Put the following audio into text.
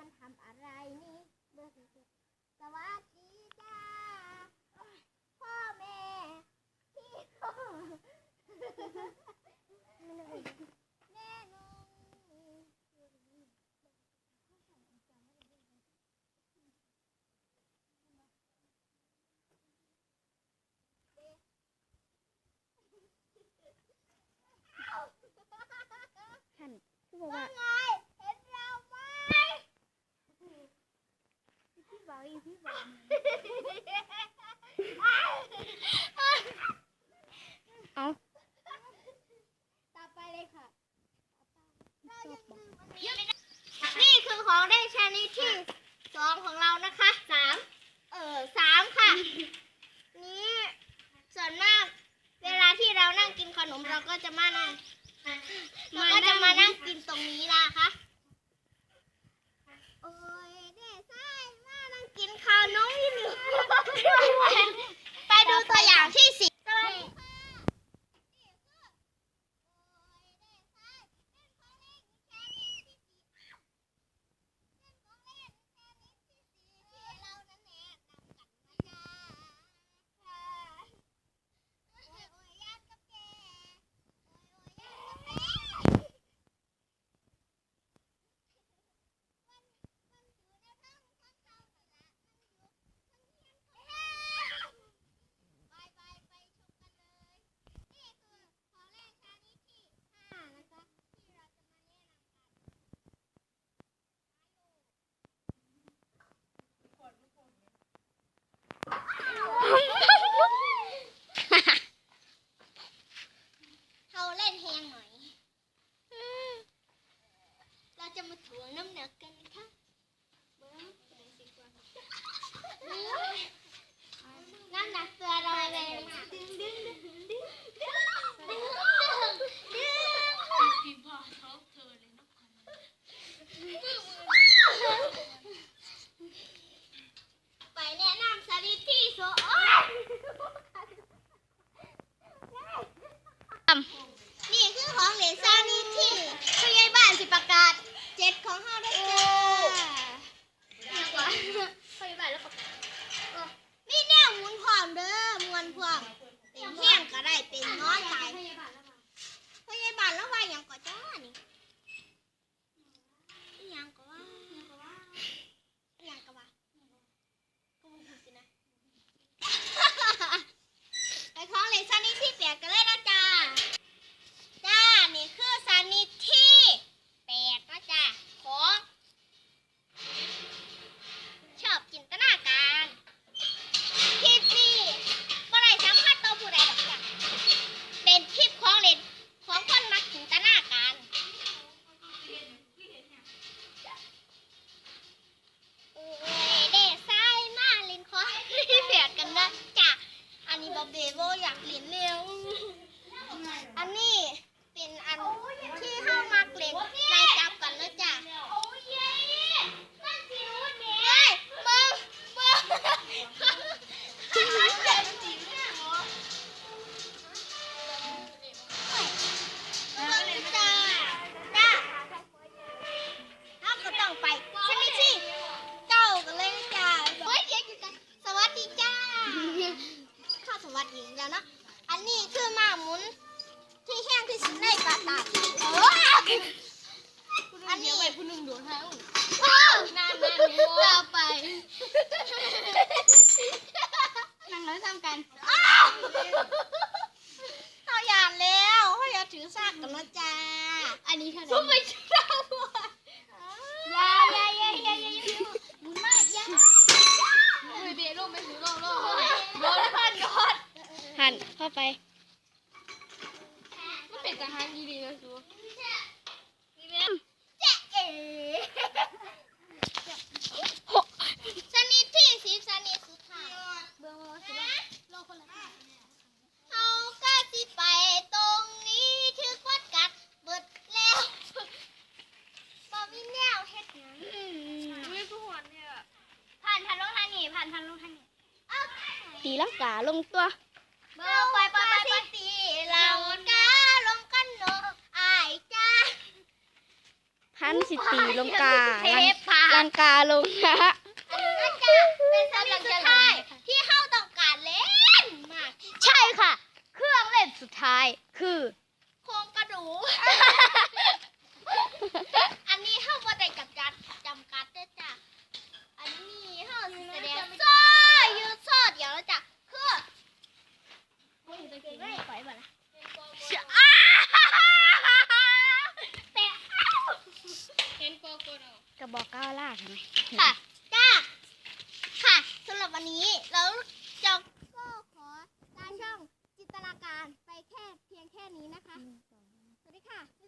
มันทำอะไรนี่เบอร์สี่สิสวัสดีจ้าพ่อแม่พี่น้องแม่นุ่มท่นคือบอกว่า เอาต่อไปเลยค่ะชอบบอกนี่คือของเล่นชนิดที่สองของเรานะคะสามเออสามค่ะ นี่ส่วนมาก เวลาที่เรานั่งกินขนมเราก็จะมานั่งเราก็จะมานั่งกินตรงนี้นะคะโอ้ยเด็กใช่มานั่งกินขนมที่หนึ่งไปดูตัวอย่างที่สิเขาเล่นแฮงหน่อย เราจะมา ถ่วงน้ำหนักกันนะคะน้ำหนักตัวเราแรงมากดึงดึงดึงดึงดึงดึงดึงไปแนะนำสถิติโซ จ็ดของเฮาด้วยจ้าเรียกว่าผู้ใหญ่บ้านแล้วกาศเออมีแนวหมุนพร้อมเด้อมวนพร้อมเป็นแห้งก็ได้เป็นน้อยผู้ใหญ่บ้าลแล้วว่าอย่างก่อจ้านี่ เขาอย่าถือซากกันนะจ้าอันนี้เท่าไหซุปไปร่เจ้าบัวยายายายายายาบุญมากยาไม่เบะลงไม่ถือลงลงโดนพันโดนหันเข้าไปมันเป็นทหารดีๆนะซูเจ๊เอ๋สนิทที่สิบสนิทสุดท้ายเบอร์ว่าสิโลคนละเอาก็สิไปตรงนี้ถึกวัดกัดเบิดแล้วบ่มีแนวเฮ็ดหยัง ไม่ผู้หวนเนี่ย ผ่านทางโลกทางนี้ผ่านทางโลกทางนี้เอ้า ตีลังกาลงตัวเบอร์ไปไปไปไปตีเรากาลงกันโนอายจ้าพันสิตีลงกาเทลังปผ่าลังกาลงนะ กระบอกก้าวล่าใช่ไหมค่ะจ้าค่ะสำหรับวันนี้เราจะก็ขอลาช่องจินตนาการไปแค่เพียงแค่นี้นะคะ สวัสดีค่ะ